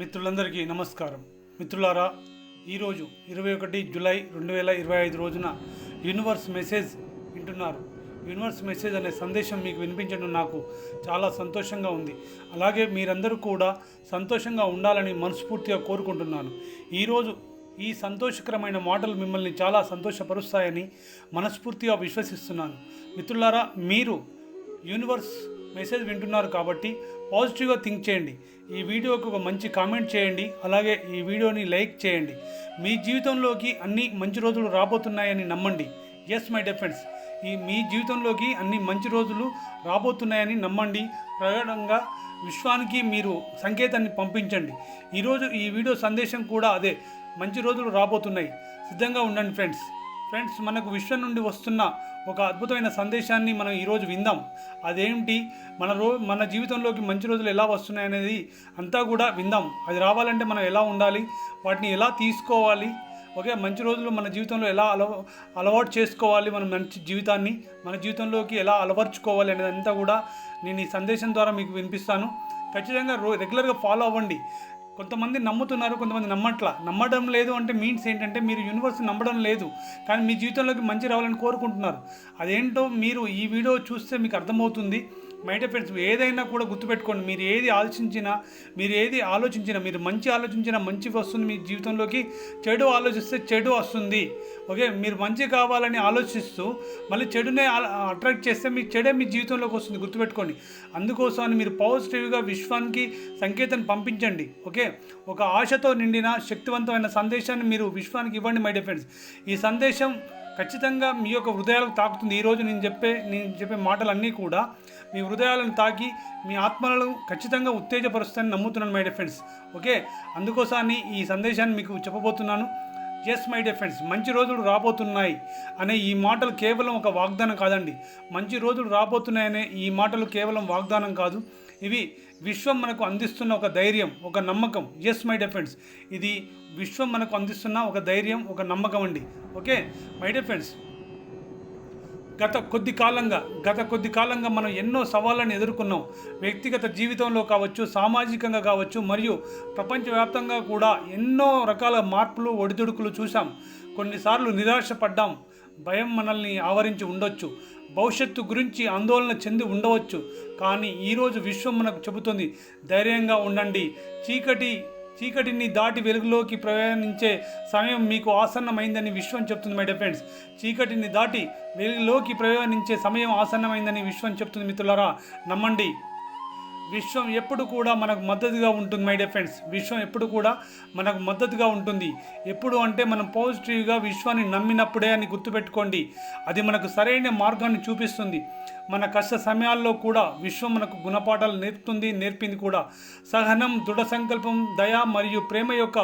మిత్రులందరికీ నమస్కారం. మిత్రులారా ఈరోజు ఇరవై ఒకటి జూలై రెండు వేల ఇరవై ఐదు రోజున యూనివర్స్ మెసేజ్ వింటున్నారు. యూనివర్స్ మెసేజ్ అనే సందేశం మీకు వినిపించడం నాకు చాలా సంతోషంగా ఉంది. అలాగే మీరందరూ కూడా సంతోషంగా ఉండాలని మనస్ఫూర్తిగా కోరుకుంటున్నాను. ఈరోజు ఈ సంతోషకరమైన మాటలు మిమ్మల్ని చాలా సంతోషపరుస్తాయని మనస్ఫూర్తిగా విశ్వసిస్తున్నాను. మిత్రులారా మీరు యూనివర్స్ మెసేజ్ వింటున్నారు కాబట్టి పాజిటివ్గా థింక్ చేయండి. ఈ వీడియోకి ఒక మంచి కామెంట్ చేయండి. అలాగే ఈ వీడియోని లైక్ చేయండి. మీ జీవితంలోకి అన్ని మంచి రోజులు రాబోతున్నాయని నమ్మండి. ఎస్ మై డిఫెన్స్ ఈ మీ జీవితంలోకి అన్ని మంచి రోజులు రాబోతున్నాయని నమ్మండి. ప్రగాఢంగా విశ్వానికి మీరు సంకేతాన్ని పంపించండి. ఈరోజు ఈ వీడియో సందేశం కూడా అదే. మంచి రోజులు రాబోతున్నాయి. సిద్ధంగా ఉండండి ఫ్రెండ్స్ ఫ్రెండ్స్ మనకు విశ్వం నుండి వస్తున్న ఒక అద్భుతమైన సందేశాన్ని మనం ఈరోజు విందాం. అదేంటి మన రో మన జీవితంలోకి మంచి రోజులు ఎలా వస్తున్నాయి అనేది అంతా కూడా విందాం. అది రావాలంటే మనం ఎలా ఉండాలి? వాటిని ఎలా తీసుకోవాలి? ఓకే మంచి రోజులు మన జీవితంలో ఎలా అలవ అలవాటు చేసుకోవాలి మన మంచి జీవితాన్ని? మన జీవితంలోకి ఎలా అలవర్చుకోవాలి అనేది అంతా కూడా నేను ఈ సందేశం ద్వారా మీకు వినిపిస్తాను. ఖచ్చితంగా రో రెగ్యులర్గా ఫాలో అవ్వండి. కొంతమంది నమ్ముతున్నారు కొంతమంది నమ్మట్లా. నమ్మడం లేదు అంటే మీన్స్ ఏంటంటే మీరు యూనివర్స్ నమ్మడం లేదు. కానీ మీ జీవితంలోకి మంచి రావాలని కోరుకుంటున్నారు. అదేంటో మీరు ఈ వీడియో చూస్తే మీకు అర్థమవుతుంది. మై డియర్ ఫ్రెండ్స్ ఏదైనా కూడా గుర్తుపెట్టుకోండి. మీరు ఏది ఆలోచించినా మీరు ఏది ఆలోచించినా మీరు మంచి ఆలోచించినా మంచి వస్తుంది మీ జీవితంలోకి. చెడు ఆలోచిస్తే చెడు వస్తుంది. ఓకే? మీరు మంచి కావాలని ఆలోచిస్తూ మళ్ళీ చెడునే అట్రాక్ట్ చేస్తే మీ చెడే మీ జీవితంలోకి వస్తుంది. గుర్తుపెట్టుకోండి. అందుకోసమని మీరు పాజిటివ్గా విశ్వానికి సంకేతాన్ని పంపించండి. ఓకే? ఒక ఆశతో నిండిన శక్తివంతమైన సందేశాన్ని మీరు విశ్వానికి ఇవ్వండి మై డియర్ ఫ్రెండ్స్ ఈ సందేశం ఖచ్చితంగా మీ యొక్క హృదయాలకు తాకుతుంది. ఈరోజు నేను చెప్పే నేను చెప్పే మాటలన్నీ కూడా మీ హృదయాలను తాకి మీ ఆత్మలను ఖచ్చితంగా ఉత్తేజపరుస్తాయని నమ్ముతున్నాను మై డియర్ ఫ్రెండ్స్ ఓకే అందుకోసాన్ని ఈ సందేశాన్ని మీకు చెప్పబోతున్నాను. ఎస్ మై డియర్ ఫ్రెండ్స్ మంచి రోజులు రాబోతున్నాయి అనే ఈ మాటలు కేవలం ఒక వాగ్దానం కాదండి. మంచి రోజులు రాబోతున్నాయనే ఈ మాటలు కేవలం వాగ్దానం కాదు. ఇవి విశ్వం మనకు అందిస్తున్న ఒక ధైర్యం ఒక నమ్మకం. ఎస్ మై డియర్ ఫ్రెండ్స్ ఇది విశ్వం మనకు అందిస్తున్న ఒక ధైర్యం ఒక నమ్మకం అండి. ఓకే మై డియర్ ఫ్రెండ్స్ గత కొద్ది కాలంగా గత కొద్ది కాలంగా మనం ఎన్నో సవాళ్ళను ఎదుర్కొన్నాం. వ్యక్తిగత జీవితంలో కావచ్చు సామాజికంగా కావచ్చు మరియు ప్రపంచవ్యాప్తంగా కూడా ఎన్నో రకాల మార్పులు ఒడిదుడుకులు చూసాం కొన్నిసార్లు నిరాశపడ్డాం. భయం మనల్ని ఆవరించి ఉండొచ్చు. భవిష్యత్తు గురించి ఆందోళన చెంది ఉండవచ్చు. కానీ ఈరోజు విశ్వం మనకు చెబుతుంది ధైర్యంగా ఉండండి. చీకటి చీకటిని దాటి వెలుగులోకి ప్రయాణించే సమయం మీకు ఆసన్నమైందని విశ్వం చెప్తుంది మై డియర్ ఫ్రెండ్స్ చీకటిని దాటి వెలుగులోకి ప్రయాణించే సమయం ఆసన్నమైందని విశ్వం చెప్తుంది మిత్రులారా. నమ్మండి. విశ్వం ఎప్పుడు కూడా మనకు మద్దతుగా ఉంటుంది మై డియర్ ఫ్రెండ్స్ విశ్వం ఎప్పుడు కూడా మనకు మద్దతుగా ఉంటుంది. ఎప్పుడు అంటే మనం పాజిటివ్గా విశ్వాన్ని నమ్మినప్పుడే అని గుర్తుపెట్టుకోండి. అది మనకు సరైన మార్గాన్ని చూపిస్తుంది. మన కష్ట సమయాల్లో కూడా విశ్వం మనకు గుణపాఠాలు నేర్పుతుంది నేర్పింది కూడా. సహనం దృఢ సంకల్పం దయ మరియు ప్రేమ యొక్క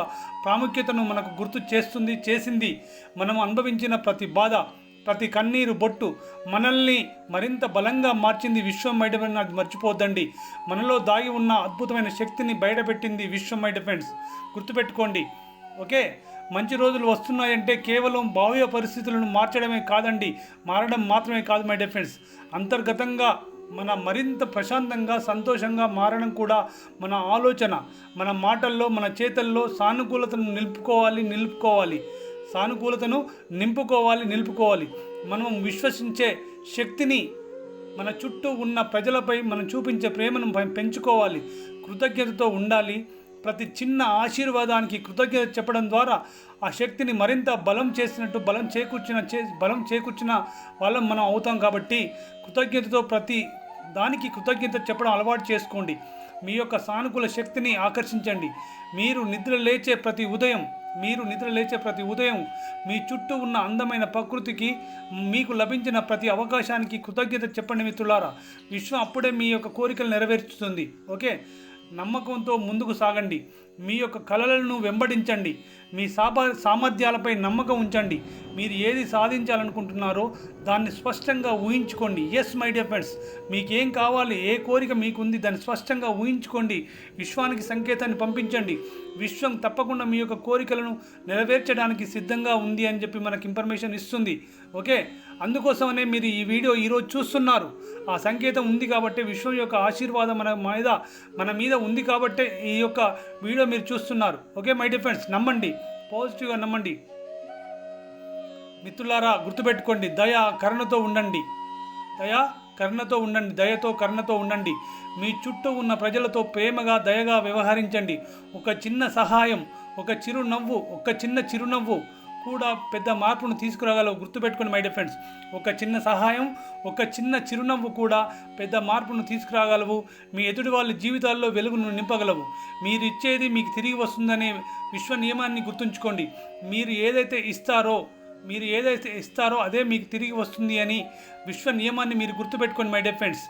ప్రాముఖ్యతను మనకు గుర్తు చేస్తుంది చేసింది. మనం అనుభవించిన ప్రతి బాధ ప్రతి కన్నీరు బొట్టు మనల్ని మరింత బలంగా మార్చింది విశ్వం బయట అది మర్చిపోద్దండి మనలో దాగి ఉన్న అద్భుతమైన శక్తిని బయటపెట్టింది విశ్వం మై ఫ్రెండ్స్ గుర్తుపెట్టుకోండి. ఓకే? మంచి రోజులు వస్తున్నాయంటే కేవలం బాహ్య పరిస్థితులను మార్చడమే కాదండి. మారడం మాత్రమే కాదు మై డిఫెన్స్ అంతర్గతంగా మన మరింత ప్రశాంతంగా సంతోషంగా మారడం కూడా మన ఆలోచన. మన మాటల్లో మన చేతల్లో సానుకూలతను నిలుపుకోవాలి నిలుపుకోవాలి. సానుకూలతను నింపుకోవాలి నిలుపుకోవాలి. మనం విశ్వసించే శక్తిని మన చుట్టూ ఉన్న ప్రజలపై మనం చూపించే ప్రేమను పెంచుకోవాలి. కృతజ్ఞతతో ఉండాలి. ప్రతి చిన్న ఆశీర్వాదానికి కృతజ్ఞత చెప్పడం ద్వారా ఆ శక్తిని మరింత బలం చేసినట్టు బలం చేకూర్చిన చే బలం చేకూర్చిన వాళ్ళం మనం అవుతాం కాబట్టి కృతజ్ఞతతో ప్రతి దానికి కృతజ్ఞత చెప్పడం అలవాటు చేసుకోండి. మీ యొక్క సానుకూల శక్తిని ఆకర్షించండి. మీరు నిద్ర లేచే ప్రతి ఉదయం మీరు నిద్ర లేచే ప్రతి ఉదయం మీ చుట్టూ ఉన్న అందమైన ప్రకృతికి మీకు లభించిన ప్రతి అవకాశానికి కృతజ్ఞత చెప్పండి మిత్రులారా. విశ్వం అప్పుడే మీ యొక్క కోరికలు నెరవేర్చుతుంది. ఓకే? నమ్మకంతో ముందుకు సాగండి. మీ యొక్క కలలను వెంబడించండి. మీ సాప సామర్థ్యాలపై నమ్మకం ఉంచండి. మీరు ఏది సాధించాలనుకుంటున్నారో దాన్ని స్పష్టంగా ఊహించుకోండి. ఎస్ మై డియర్ ఫ్రెండ్స్ మీకు ఏం కావాలి ఏ కోరిక మీకు ఉంది దాన్ని స్పష్టంగా ఊహించుకోండి. విశ్వానికి సంకేతాన్ని పంపించండి. విశ్వం తప్పకుండా మీ యొక్క కోరికలను నెరవేర్చడానికి సిద్ధంగా ఉంది అని చెప్పి మనకి ఇన్ఫర్మేషన్ ఇస్తుంది. ఓకే అందుకోసమనే మీరు ఈ వీడియో ఈరోజు చూస్తున్నారు. ఆ సంకేతం ఉంది కాబట్టి విశ్వం యొక్క ఆశీర్వాదం మన మీద మన మీద ఉంది కాబట్టి ఈ యొక్క వీడియో మీరు చూస్తున్నారు. ఓకే మై డియర్ ఫ్రెండ్స్ నమ్మండి. పాజిటివ్గా నమ్మండి. మిత్రులారా గుర్తుపెట్టుకోండి దయ కరుణతో ఉండండి. దయ కరుణతో ఉండండి దయతో కరుణతో ఉండండి. మీ చుట్టూ ఉన్న ప్రజలతో ప్రేమగా దయగా వ్యవహరించండి. ఒక చిన్న సహాయం ఒక చిరునవ్వు ఒక చిన్న చిరునవ్వు కూడా పెద్ద మార్పును తీసుకురాగలవు. గుర్తుపెట్టుకుని మై డియర్ ఫ్రెండ్స్ ఒక చిన్న సహాయం ఒక చిన్న చిరునవ్వు కూడా పెద్ద మార్పును తీసుకురాగలవు. మీ ఎదుటి వాళ్ళ జీవితాల్లో వెలుగును నింపగలవు. మీరు ఇచ్చేది మీకు తిరిగి వస్తుందనే విశ్వ నియమాన్ని గుర్తుంచుకోండి. మీరు ఏదైతే ఇస్తారో మీరు ఏదైతే ఇస్తారో అదే మీకు తిరిగి వస్తుంది అని విశ్వ నియమాన్ని మీరు గుర్తుపెట్టుకోండి మై డియర్ ఫ్రెండ్స్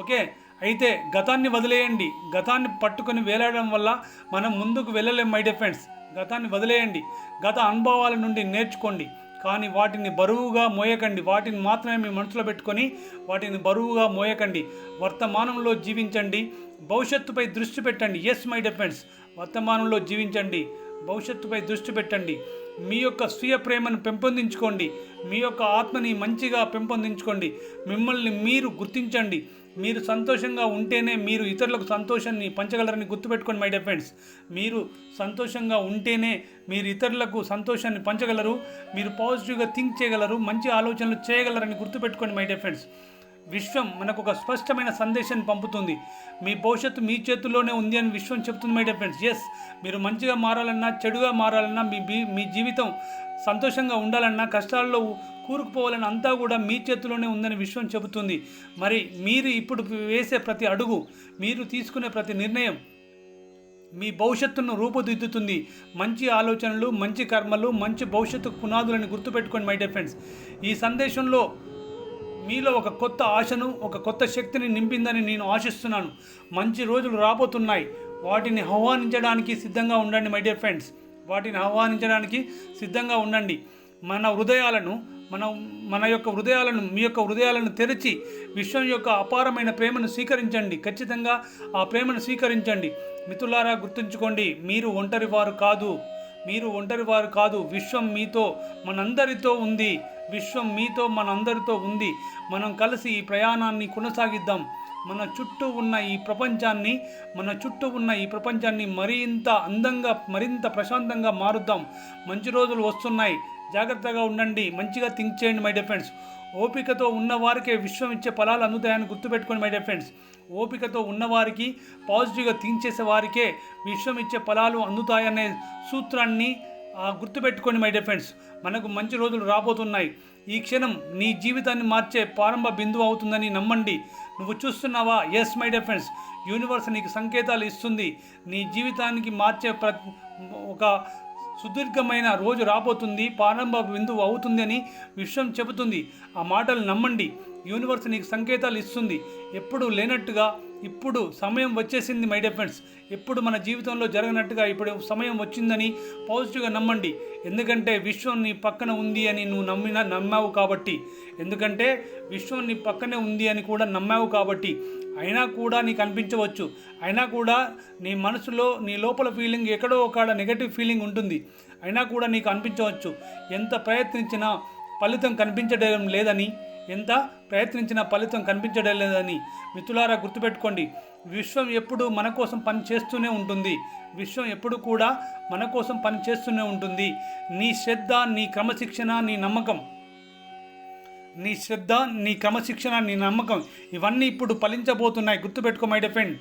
ఓకే? అయితే గతాన్ని వదిలేయండి. గతాన్ని పట్టుకొని వేలాడడం వల్ల మనం ముందుకు వెళ్ళలేం మై డియర్ ఫ్రెండ్స్ గతాన్ని వదిలేయండి. గత అనుభవాల నుండి నేర్చుకోండి. కానీ వాటిని బరువుగా మోయకండి. వాటిని మాత్రమే మీ మనసులో పెట్టుకొని వాటిని బరువుగా మోయకండి. వర్తమానంలో జీవించండి. భవిష్యత్తుపై దృష్టి పెట్టండి. ఎస్ మై డిఫెన్స్ వర్తమానంలో జీవించండి. భవిష్యత్తుపై దృష్టి పెట్టండి. మీ యొక్క స్వీయ ప్రేమను పెంపొందించుకోండి. మీ యొక్క ఆత్మని మంచిగా పెంపొందించుకోండి. మిమ్మల్ని మీరు గుర్తించండి. మీరు సంతోషంగా ఉంటేనే మీరు ఇతరులకు సంతోషాన్ని పంచగలరని గుర్తుపెట్టుకోండి మై డియర్ ఫ్రెండ్స్ మీరు సంతోషంగా ఉంటేనే మీరు ఇతరులకు సంతోషాన్ని పంచగలరు మీరు పాజిటివ్గా థింక్ చేయగలరు మంచి ఆలోచనలు చేయగలరని గుర్తుపెట్టుకోండి మై డియర్ ఫ్రెండ్స్ విశ్వం మనకు ఒక స్పష్టమైన సందేశాన్ని పంపుతుంది. మీ భవిష్యత్తు మీ చేతుల్లోనే ఉంది అని విశ్వం చెప్తుంది మై డియర్ ఫ్రెండ్స్ ఎస్ మీరు మంచిగా మారాలన్నా చెడుగా మారాలన్నా మీ మీ జీవితం సంతోషంగా ఉండాలన్నా కష్టాల్లో కూరుకుపోవాలని అంతా కూడా మీ చేతిలోనే ఉందని విశ్వం చెబుతుంది. మరి మీరు ఇప్పుడు వేసే ప్రతి అడుగు మీరు తీసుకునే ప్రతి నిర్ణయం మీ భవిష్యత్తును రూపుదిద్దుతుంది. మంచి ఆలోచనలు మంచి కర్మలు మంచి భవిష్యత్తు పునాదులని గుర్తుపెట్టుకోండి మై డియర్ ఫ్రెండ్స్ ఈ సందేశంలో మీలో ఒక కొత్త ఆశను ఒక కొత్త శక్తిని నింపిందని నేను ఆశిస్తున్నాను. మంచి రోజులు రాబోతున్నాయి. వాటిని ఆహ్వానించడానికి సిద్ధంగా ఉండండి మై డియర్ ఫ్రెండ్స్ వాటిని ఆహ్వానించడానికి సిద్ధంగా ఉండండి. మన హృదయాలను మనం మన యొక్క హృదయాలను మీ యొక్క హృదయాలను తెరిచి విశ్వం యొక్క అపారమైన ప్రేమను స్వీకరించండి. ఖచ్చితంగా ఆ ప్రేమను స్వీకరించండి. మిత్రులారా గుర్తుంచుకోండి మీరు ఒంటరి వారు కాదు. మీరు ఒంటరి వారు కాదు. విశ్వం మీతో మనందరితో ఉంది. విశ్వం మీతో మనందరితో ఉంది. మనం కలిసి ఈ ప్రయాణాన్ని కొనసాగిద్దాం. మన చుట్టూ ఉన్న ఈ ప్రపంచాన్ని మన చుట్టూ ఉన్న ఈ ప్రపంచాన్ని మరింత అందంగా మరింత ప్రశాంతంగా మారుద్దాం. మంచి రోజులు వస్తున్నాయి. జాగ్రత్తగా ఉండండి మంచిగా థింక్ చేయండి మై డియర్ ఫ్రెండ్స్ ఓపికతో ఉన్నవారికే విశ్వం ఇచ్చే ఫలాలు అందుతాయని గుర్తుపెట్టుకోండి మై డియర్ ఫ్రెండ్స్ ఓపికతో ఉన్నవారికి పాజిటివ్గా థింక్ చేసే వారికే విశ్వం ఇచ్చే ఫలాలు అందుతాయనే సూత్రాన్ని గుర్తుపెట్టుకోండి మై డియర్ ఫ్రెండ్స్ మనకు మంచి రోజులు రాబోతున్నాయి. ఈ క్షణం నీ జీవితాన్ని మార్చే ప్రారంభ బిందువు అవుతుందని నమ్మండి. నువ్వు చూస్తున్నావా? Yes my dear friends universe నీకు సంకేతాలు ఇస్తుంది. నీ జీవితానికి మార్చే ప్ర ఒక సుదీర్ఘమైన రోజు రాబోతుంది ప్రారంభ బిందువు అవుతుంది అని విశ్వం చెబుతుంది. ఆ మాటలు నమ్మండి. యూనివర్స్ నీకు సంకేతాలు ఇస్తుంది. ఎప్పుడు లేనట్టుగా ఇప్పుడు సమయం వచ్చేసింది మై డియర్ ఫ్రెండ్స్ ఇప్పుడు మన జీవితంలో జరగనట్టుగా ఇప్పుడు సమయం వచ్చిందని పాజిటివ్గా నమ్మండి. ఎందుకంటే విశ్వం నీ పక్కన ఉంది అని నువ్వు నమ్మిన నమ్మావు కాబట్టి. ఎందుకంటే విశ్వం నీ పక్కనే ఉంది అని కూడా నమ్మావు కాబట్టి. అయినా కూడా నీకు అనిపించవచ్చు. అయినా కూడా నీ మనసులో నీ లోపల ఫీలింగ్ ఎక్కడో ఒక నెగటివ్ ఫీలింగ్ ఉంటుంది. అయినా కూడా నీకు అనిపించవచ్చు. ఎంత ప్రయత్నించినా ఫలితం కనిపించడం లేదని ఎంత ప్రయత్నించినా ఫలితం కనిపించడం లేదని మిత్రులారా గుర్తుపెట్టుకోండి. విశ్వం ఎప్పుడు మన కోసం పని చేస్తూనే ఉంటుంది. విశ్వం ఎప్పుడు కూడా మన కోసం పని చేస్తూనే ఉంటుంది. నీ శ్రద్ధ నీ క్రమశిక్షణ నీ నమ్మకం. నీ శ్రద్ధ నీ క్రమశిక్షణ నీ నమ్మకం. ఇవన్నీ ఇప్పుడు ఫలించబోతున్నాయి. గుర్తుపెట్టుకో మై ఫ్రెండ్.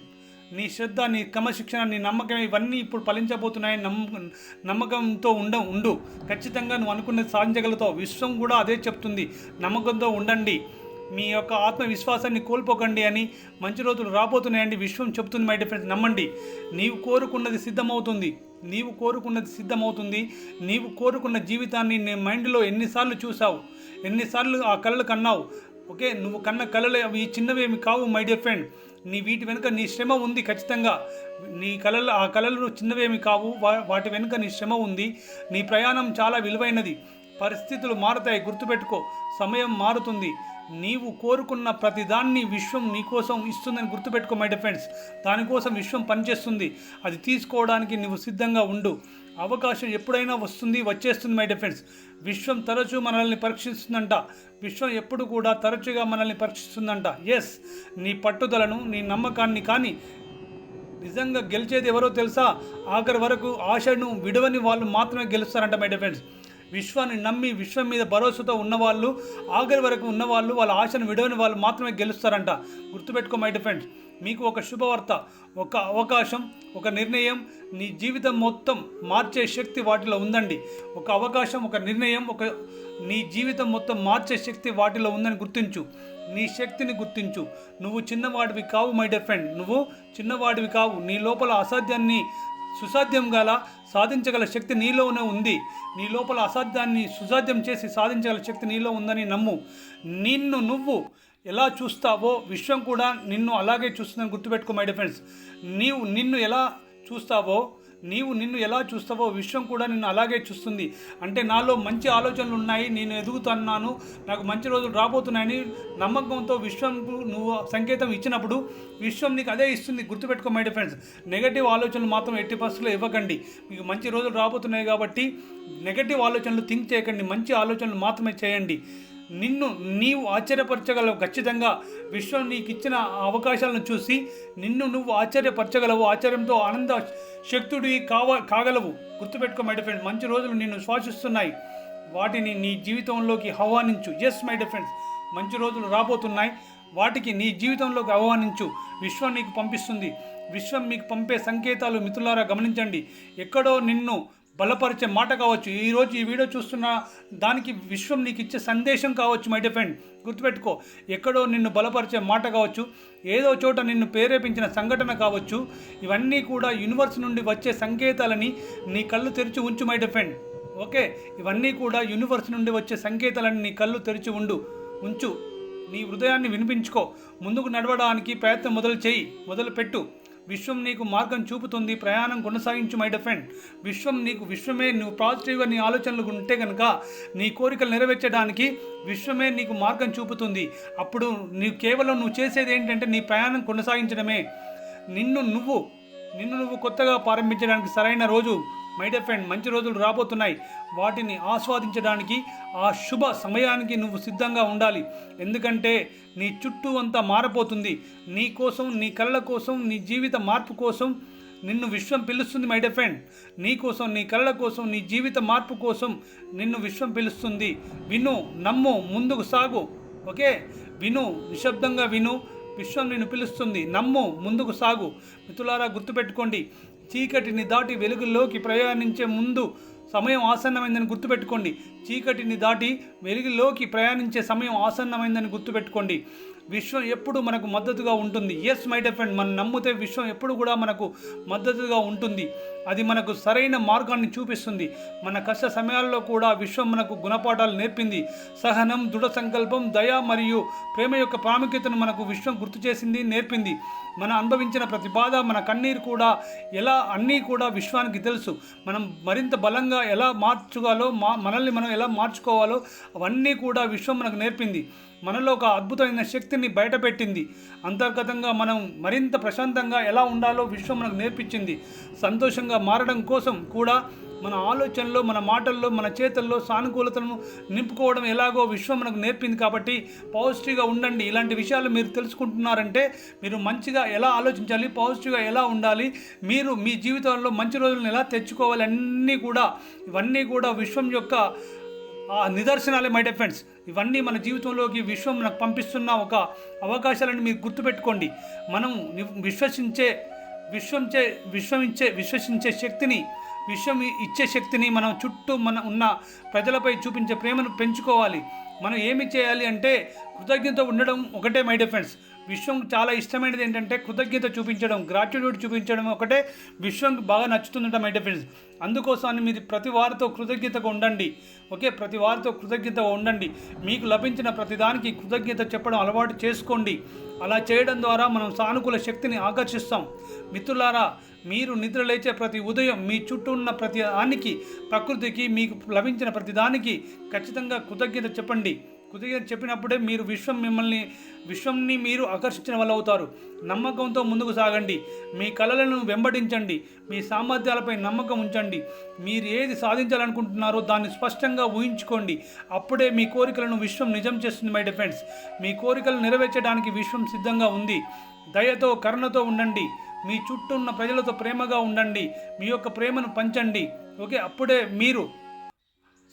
నీ శ్రద్ధ నీ క్రమశిక్షణ నీ నమ్మకం ఇవన్నీ ఇప్పుడు ఫలించబోతున్నాయని నమ్మ నమ్మకంతో ఉండ ఉండు. ఖచ్చితంగా నువ్వు అనుకున్నది సాధించగలుగుతావు. విశ్వం కూడా అదే చెప్తుంది. నమ్మకంతో ఉండండి. మీ యొక్క ఆత్మవిశ్వాసాన్ని కోల్పోకండి అని మంచి రోజులు రాబోతున్నాయండి విశ్వం చెప్తుంది మై డిఫరెన్స్ నమ్మండి. నీవు కోరుకున్నది సిద్ధమవుతుంది. నీవు కోరుకున్నది సిద్ధమవుతుంది. నీవు కోరుకున్న జీవితాన్ని నీ మైండ్లో ఎన్నిసార్లు చూసావు ఎన్నిసార్లు ఆ కళలు కన్నావు? ఓకే నువ్వు కన్న కళలు అవి చిన్నవేమి కావు మై డియర్ ఫ్రెండ్ నీ వీటి వెనుక నీ శ్రమ ఉంది ఖచ్చితంగా. నీ కళలు ఆ కళలు చిన్నవేమి కావు. వా- వాటి వెనుక నీ శ్రమ ఉంది. నీ ప్రయాణం చాలా విలువైనది. పరిస్థితులు మారుతాయి. గుర్తుపెట్టుకో సమయం మారుతుంది. నీవు కోరుకున్న ప్రతిదాన్ని విశ్వం నీకోసం ఇస్తుందని గుర్తుపెట్టుకో మై ఫ్రెండ్స్. దానికోసం విశ్వం పనిచేస్తుంది. అది తీసుకోవడానికి నువ్వు సిద్ధంగా ఉండు. అవకాశం ఎప్పుడైనా వస్తుంది వచ్చేస్తుంది మై డిఫెన్స్ విశ్వం తరచూ మనల్ని పరీక్షిస్తుందంట. విశ్వం ఎప్పుడు కూడా తరచుగా మనల్ని పరీక్షిస్తుందంట. ఎస్ నీ పట్టుదలను నీ నమ్మకాన్ని కానీ నిజంగా గెలిచేది ఎవరో తెలుసా? ఆఖరి వరకు ఆశను విడవని వాళ్ళు మాత్రమే గెలుస్తారంట మై డిఫెన్స్ విశ్వాన్ని నమ్మి విశ్వం మీద భరోసాతో ఉన్నవాళ్ళు ఆఖరి వరకు ఉన్నవాళ్ళు వాళ్ళ ఆశను విడవని వాళ్ళు మాత్రమే గెలుస్తారంట. గుర్తుపెట్టుకో మై డిఫెన్స్ మీకు ఒక శుభవార్త ఒక అవకాశం ఒక నిర్ణయం నీ జీవితం మొత్తం మార్చే శక్తి వాటిలో ఉందండి. ఒక అవకాశం ఒక నిర్ణయం ఒక నీ జీవితం మొత్తం మార్చే శక్తి వాటిలో ఉందని గుర్తించు. నీ శక్తిని గుర్తించు. నువ్వు చిన్నవాడివి కావు మై డియర్ ఫ్రెండ్ నువ్వు చిన్నవాడివి కావు. నీ లోపల అసాధ్యాన్ని సుసాధ్యం గల సాధించగల శక్తి నీలోనే ఉంది. నీ లోపల అసాధ్యాన్ని సుసాధ్యం చేసి సాధించగల శక్తి నీలో ఉందని నమ్ము. నిన్ను నువ్వు ఎలా చూస్తావో విశ్వం కూడా నిన్ను అలాగే చూస్తుందని గుర్తుపెట్టుకో మై ఫ్రెండ్స్ నీవు నిన్ను ఎలా చూస్తావో నీవు నిన్ను ఎలా చూస్తావో విశ్వం కూడా నిన్ను అలాగే చూస్తుంది. అంటే నాలో మంచి ఆలోచనలు ఉన్నాయి నేను ఎదుగుతున్నాను నాకు మంచి రోజులు రాబోతున్నాయని నమ్మకంతో విశ్వంకు నువ్వు సంకేతం ఇచ్చినప్పుడు విశ్వం నీకు అదే ఇస్తుంది గుర్తుపెట్టుకో మై డియర్ ఫ్రెండ్స్ నెగటివ్ ఆలోచనలు మాత్రం ఎట్టి పరిస్థితుల్లో ఇవ్వకండి. మీకు మంచి రోజులు రాబోతున్నాయి కాబట్టి నెగటివ్ ఆలోచనలు థింక్ చేయకండి మంచి ఆలోచనలు మాత్రమే చేయండి. నిన్ను నీవు ఆశ్చర్యపరచగలవు. ఖచ్చితంగా విశ్వం నీకు ఇచ్చిన అవకాశాలను చూసి నిన్ను నువ్వు ఆశ్చర్యపరచగలవు. ఆశ్చర్యంతో ఆనంద శక్తుడివి కావ కాగలవు. గుర్తుపెట్టుకో మై ఫ్రెండ్ మంచి రోజులు నిన్ను శ్వాసిస్తున్నాయి. వాటిని నీ జీవితంలోకి ఆహ్వానించు. ఎస్ మై ఫ్రెండ్స్ మంచి రోజులు రాబోతున్నాయి. వాటికి నీ జీవితంలోకి ఆహ్వానించు. విశ్వం నీకు పంపిస్తుంది. విశ్వం మీకు పంపే సంకేతాలు మిత్రులారా గమనించండి. ఎక్కడో నిన్ను బలపరిచే మాట కావచ్చు. ఈరోజు ఈ వీడియో చూస్తున్న దానికి విశ్వం నీకు ఇచ్చే సందేశం కావచ్చు మై డిఫెండ్ గుర్తుపెట్టుకో ఎక్కడో నిన్ను బలపరిచే మాట కావచ్చు ఏదో చోట నిన్ను ప్రేరేపించిన సంఘటన కావచ్చు ఇవన్నీ కూడా యూనివర్స్ నుండి వచ్చే సంకేతాలని నీ కళ్ళు తెరిచి ఉంచు మై డిఫెండ్ ఓకే? ఇవన్నీ కూడా యూనివర్స్ నుండి వచ్చే సంకేతాలని నీ కళ్ళు తెరిచి ఉండు ఉంచు. నీ హృదయాన్ని వినిపించుకో. ముందుకు నడవడానికి ప్రయత్నం మొదలు చేయి మొదలు పెట్టు విశ్వం నీకు మార్గం చూపుతుంది ప్రయాణం కొనసాగించు మై ఫ్రెండ్ విశ్వం నీకు విశ్వమే నువ్వు పాజిటివ్గా నీ ఆలోచనలు ఉంటే కనుక నీ కోరికలు నెరవేర్చడానికి విశ్వమే నీకు మార్గం చూపుతుంది. అప్పుడు నీ కేవలం నువ్వు చేసేది ఏంటంటే నీ ప్రయాణం కొనసాగించడమే. నిన్ను నువ్వు నిన్ను నువ్వు కొత్తగా ప్రారంభించడానికి సరైన రోజు మై డియర్ ఫ్రెండ్ మంచి రోజులు రాబోతున్నాయి. వాటిని ఆస్వాదించడానికి ఆ శుభ సమయానికి నువ్వు సిద్ధంగా ఉండాలి. ఎందుకంటే నీ చుట్టూ అంతా మారపోతుంది నీ కోసం నీ కళ్ళ కోసం నీ జీవిత మార్పు కోసం నిన్ను విశ్వం పిలుస్తుంది మై డియర్ ఫ్రెండ్ నీ కోసం నీ కళ్ళ కోసం నీ జీవిత మార్పు కోసం నిన్ను విశ్వం పిలుస్తుంది. విను నమ్ము ముందుకు సాగు. ఓకే విను నిశ్శబ్దంగా విను. విశ్వం నిన్ను పిలుస్తుంది. నమ్ము ముందుకు సాగు. మిత్రులారా గుర్తుపెట్టుకోండి. చీకటిని దాటి వెలుగులోకి ప్రయాణించే ముందు సమయం ఆసన్నమైందని గుర్తుపెట్టుకోండి. చీకటిని దాటి వెలుగులోకి ప్రయాణించే సమయం ఆసన్నమైందని గుర్తుపెట్టుకోండి. విశ్వం ఎప్పుడు మనకు మద్దతుగా ఉంటుంది. ఎస్ మై డిఫెండ్ మనం నమ్మితే విశ్వం ఎప్పుడు కూడా మనకు మద్దతుగా ఉంటుంది. అది మనకు సరైన మార్గాన్ని చూపిస్తుంది. మన కష్ట సమయాల్లో కూడా విశ్వం మనకు గుణపాఠాలు నేర్పింది. సహనం దృఢ సంకల్పం దయ మరియు ప్రేమ యొక్క ప్రాముఖ్యతను మనకు విశ్వం గుర్తు చేసింది నేర్పింది. మనం అనుభవించిన ప్రతి బాధ మన కన్నీరు కూడా ఎలా అన్నీ కూడా విశ్వానికి తెలుసు. మనం మరింత బలంగా ఎలా మార్చుకోవాలో మా మనల్ని మనం ఎలా మార్చుకోవాలో అవన్నీ కూడా విశ్వం మనకు నేర్పింది. మనలో ఒక అద్భుతమైన శక్తిని బయటపెట్టింది. అంతర్గతంగా మనం మరింత ప్రశాంతంగా ఎలా ఉండాలో విశ్వం మనకు నేర్పించింది. సంతోషంగా మారడం కోసం కూడా మన ఆలోచనలో మన మాటల్లో మన చేతల్లో సానుకూలతను నింపుకోవడం ఎలాగో విశ్వం మనకు నేర్పింది కాబట్టి పాజిటివ్గా ఉండండి. ఇలాంటి విషయాలు మీరు తెలుసుకుంటున్నారంటే మీరు మంచిగా ఎలా ఆలోచించాలి పాజిటివ్గా ఎలా ఉండాలి మీరు మీ జీవితంలో మంచి రోజులను ఎలా తెచ్చుకోవాలి అన్నీ కూడా ఇవన్నీ కూడా విశ్వం యొక్క ఆ నిదర్శనాలే మై ఫ్రెండ్స్ ఇవన్నీ మన జీవితంలోకి విశ్వం నాకు పంపిస్తున్న ఒక అవకాశాలను మీరు గుర్తుపెట్టుకోండి. మనం విశ్వసించే విశ్వంచే విశ్వమించే విశ్వసించే శక్తిని విశ్వం ఇచ్చే శక్తిని మనం చుట్టూ మన ఉన్న ప్రజలపై చూపించే ప్రేమను పెంచుకోవాలి. మనం ఏమి చేయాలి అంటే కృతజ్ఞత ఉండడం ఒకటే మై ఫ్రెండ్స్ విశ్వం చాలా ఇష్టమైనది ఏంటంటే కృతజ్ఞత చూపించడం గ్రాట్యుట్యూడ్ చూపించడం ఒకటే. విశ్వం బాగా నచ్చుతుందట మై ఫ్రెండ్స్ అని మీరు ప్రతి వారితో కృతజ్ఞతగా ఉండండి. ఓకే? ప్రతి వారితో కృతజ్ఞతగా ఉండండి. మీకు లభించిన ప్రతిదానికి కృతజ్ఞత చెప్పడం అలవాటు చేసుకోండి. అలా చేయడం ద్వారా మనం సానుకూల శక్తిని ఆకర్షిస్తాం. మిత్రులారా మీరు నిద్ర లేచే ప్రతి ఉదయం మీ చుట్టూ ఉన్న ప్రతి దానికి ప్రకృతికి మీకు లభించిన ప్రతిదానికి ఖచ్చితంగా కృతజ్ఞత చెప్పండి. కృతజ్ఞత చెప్పినప్పుడే మీరు విశ్వం మిమ్మల్ని విశ్వంని మీరు ఆకర్షించిన వాళ్ళు అవుతారు నమ్మకంతో ముందుకు సాగండి. మీ కళలను వెంబడించండి. మీ సామర్థ్యాలపై నమ్మకం ఉంచండి. మీరు ఏది సాధించాలనుకుంటున్నారో దాన్ని స్పష్టంగా ఊహించుకోండి. అప్పుడే మీ కోరికలను విశ్వం నిజం చేస్తుంది మై డిఫెండ్స్ మీ కోరికలు నెరవేర్చడానికి విశ్వం సిద్ధంగా ఉంది. దయతో కరుణతో ఉండండి. మీ చుట్టూ ఉన్న ప్రజలతో ప్రేమగా ఉండండి. మీ యొక్క ప్రేమను పంచండి. ఓకే? అప్పుడే మీరు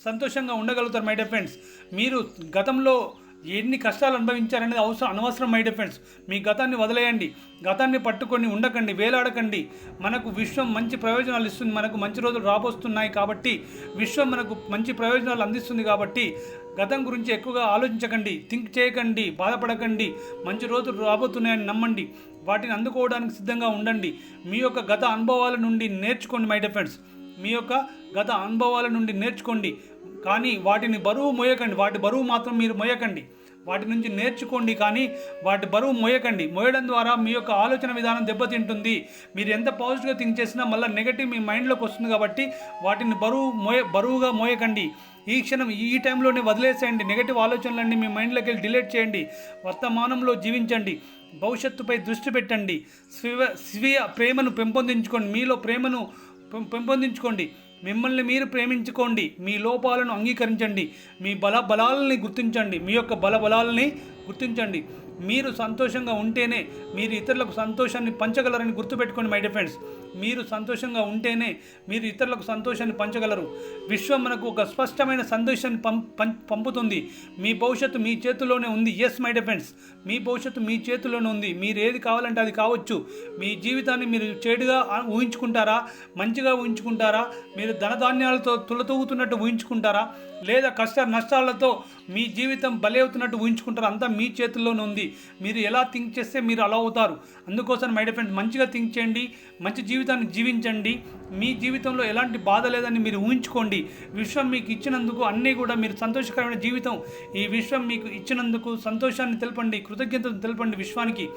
సంతోషంగా ఉండగలుగుతారు మై డియర్ ఫ్రెండ్స్ మీరు గతంలో ఎన్ని కష్టాలు అనుభవించారనేది అవసరం అనవసరం మై డియర్ ఫ్రెండ్స్ మీ గతాన్ని వదిలేయండి. గతాన్ని పట్టుకొని ఉండకండి వేలాడకండి. మనకు విశ్వం మంచి ప్రయోజనాలు ఇస్తుంది. మనకు మంచి రోజులు రాబోస్తున్నాయి కాబట్టి విశ్వం మనకు మంచి ప్రయోజనాలు అందిస్తుంది కాబట్టి గతం గురించి ఎక్కువగా ఆలోచించకండి థింక్ చేయకండి బాధపడకండి. మంచి రోజులు రాబోతున్నాయని నమ్మండి. వాటిని అందుకోవడానికి సిద్ధంగా ఉండండి. మీ యొక్క గత అనుభవాల నుండి నేర్చుకోండి మై డియర్ ఫ్రెండ్స్ మీ యొక్క గత అనుభవాల నుండి నేర్చుకోండి. కానీ వాటిని బరువు మోయకండి. వాటి బరువు మాత్రం మీరు మోయకండి. వాటి నుంచి నేర్చుకోండి కానీ వాటి బరువు మోయకండి. మోయడం ద్వారా మీ యొక్క ఆలోచన విధానం దెబ్బతింటుంది. మీరు ఎంత పాజిటివ్గా థింక్ చేసినా మళ్ళీ నెగటివ్ మీ మైండ్లోకి వస్తుంది కాబట్టి వాటిని బరువు మోయ బరువుగా మోయకండి. ఈ క్షణం ఈ టైంలోనే వదిలేసేయండి. నెగటివ్ ఆలోచనలన్నీ మీ మైండ్లోకి వెళ్ళి డిలీట్ చేయండి. వర్తమానంలో జీవించండి. భవిష్యత్తుపై దృష్టి పెట్టండి. స్వీయ స్వీయ ప్రేమను పెంపొందించుకోండి. మీలో ప్రేమను పెం- పెంపొందించుకోండి. మిమ్మల్ని మీరు ప్రేమించుకోండి. మీ లోపాలను అంగీకరించండి. మీ బల బలాలని గుర్తించండి. మీ యొక్క బల బలాలని గుర్తించండి. మీరు సంతోషంగా ఉంటేనే మీరు ఇతరులకు సంతోషాన్ని పంచగలరని గుర్తుపెట్టుకోండి మై డియర్ ఫ్రెండ్స్ మీరు సంతోషంగా ఉంటేనే మీరు ఇతరులకు సంతోషాన్ని పంచగలరు. విశ్వం మనకు ఒక స్పష్టమైన సందేశాన్ని పం పం- పంపుతుంది. మీ భవిష్యత్తు మీ చేతిలోనే ఉంది. ఎస్ మై డియర్ ఫ్రెండ్స్ మీ భవిష్యత్తు మీ చేతిలోనే ఉంది. మీరు ఏది కావాలంటే అది కావచ్చు. మీ జీవితాన్ని మీరు చెడుగా ఊహించుకుంటారా? మంచిగా ఊహించుకుంటారా? మీరు ధనధాన్యాలతో తులతూగుతున్నట్టు ఊహించుకుంటారా? లేదా కష్ట నష్టాలతో మీ జీవితం బలవుతున్నట్టు అవుతున్నట్టు అంతా మీ చేతుల్లోనే ఉంది. మీరు ఎలా థింక్ చేస్తే మీరు అలా అవుతారు. అందుకోసం మై డియర్ ఫ్రెండ్స్ మంచిగా థింక్ చేయండి. మంచి జీవితాన్ని జీవించండి. మీ జీవితంలో ఎలాంటి బాధ లేదని మీరు ఊహించుకోండి. విశ్వం మీకు ఇచ్చినందుకు అన్నీ కూడా మీరు సంతోషకరమైన జీవితం. ఈ విశ్వం మీకు ఇచ్చినందుకు సంతోషాన్ని తెలపండి కృతజ్ఞతలు తెలపండి విశ్వానికి.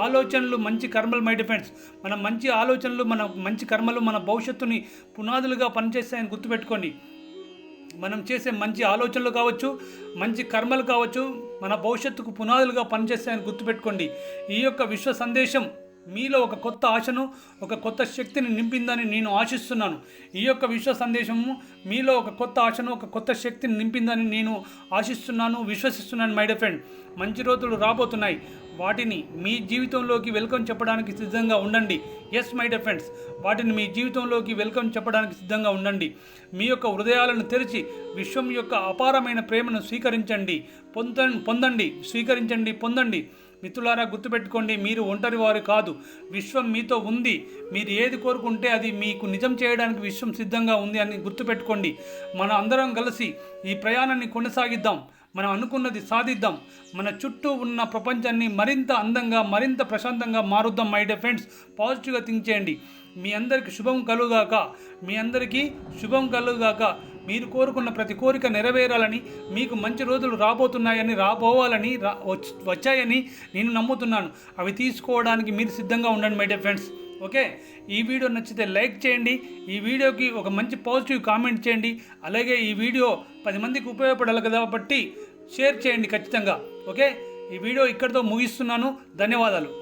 ఆలోచనలు మంచి కర్మలు మై డిఫెండ్స్ మన మంచి ఆలోచనలు మన మంచి కర్మలు మన భవిష్యత్తుని పునాదులుగా పనిచేస్తాయని గుర్తుపెట్టుకోండి. మనం చేసే మంచి ఆలోచనలు కావచ్చు మంచి కర్మలు కావచ్చు మన భవిష్యత్తుకు పునాదులుగా పనిచేస్తాయని గుర్తుపెట్టుకోండి. ఈ యొక్క విశ్వ సందేశం మీలో ఒక కొత్త ఆశను ఒక కొత్త శక్తిని నింపిందని నేను ఆశిస్తున్నాను. ఈ యొక్క విశ్వ సందేశము మీలో ఒక కొత్త ఆశను ఒక కొత్త శక్తిని నింపిందని నేను ఆశిస్తున్నాను విశ్వసిస్తున్నాను మై డియర్ ఫ్రెండ్ మంచి రోజులు రాబోతున్నాయి. వాటిని మీ జీవితంలోకి వెల్కమ్ చెప్పడానికి సిద్ధంగా ఉండండి. ఎస్ మై డియర్ ఫ్రెండ్స్ వాటిని మీ జీవితంలోకి వెల్కమ్ చెప్పడానికి సిద్ధంగా ఉండండి. మీ యొక్క హృదయాలను తెరిచి విశ్వం యొక్క అపారమైన ప్రేమను స్వీకరించండి. పొంద పొందండి స్వీకరించండి పొందండి. మిత్రులారా గుర్తుపెట్టుకోండి మీరు ఒంటరి వారు కాదు. విశ్వం మీతో ఉంది. మీరు ఏది కోరుకుంటే అది మీకు నిజం చేయడానికి విశ్వం సిద్ధంగా ఉంది అని గుర్తుపెట్టుకోండి. మన అందరం కలిసి ఈ ప్రయాణాన్ని కొనసాగిద్దాం. మనం అనుకున్నది సాధిద్దాం. మన చుట్టూ ఉన్న ప్రపంచాన్ని మరింత అందంగా మరింత ప్రశాంతంగా మారుద్దాం మై డే ఫ్రెండ్స్ పాజిటివ్గా థింక్ చేయండి. మీ అందరికీ శుభం కలుగాక. మీ అందరికీ శుభం కలుగాక. మీరు కోరుకున్న ప్రతి కోరిక నెరవేరాలని మీకు మంచి రోజులు రాబోతున్నాయని రాబోవాలని రా వచ్చాయని నేను నమ్ముతున్నాను. అవి తీసుకోవడానికి మీరు సిద్ధంగా ఉండండి మై డే ఫ్రెండ్స్ ఓకే? ఈ వీడియో నచ్చితే లైక్ చేయండి. ఈ వీడియోకి ఒక మంచి పాజిటివ్ కామెంట్ చేయండి. అలాగే ఈ వీడియో పది మందికి ఉపయోగపడాలి కాబట్టి షేర్ చేయండి ఖచ్చితంగా. ఓకే? ఈ వీడియో ఇక్కడితో ముగిస్తున్నాను. ధన్యవాదాలు.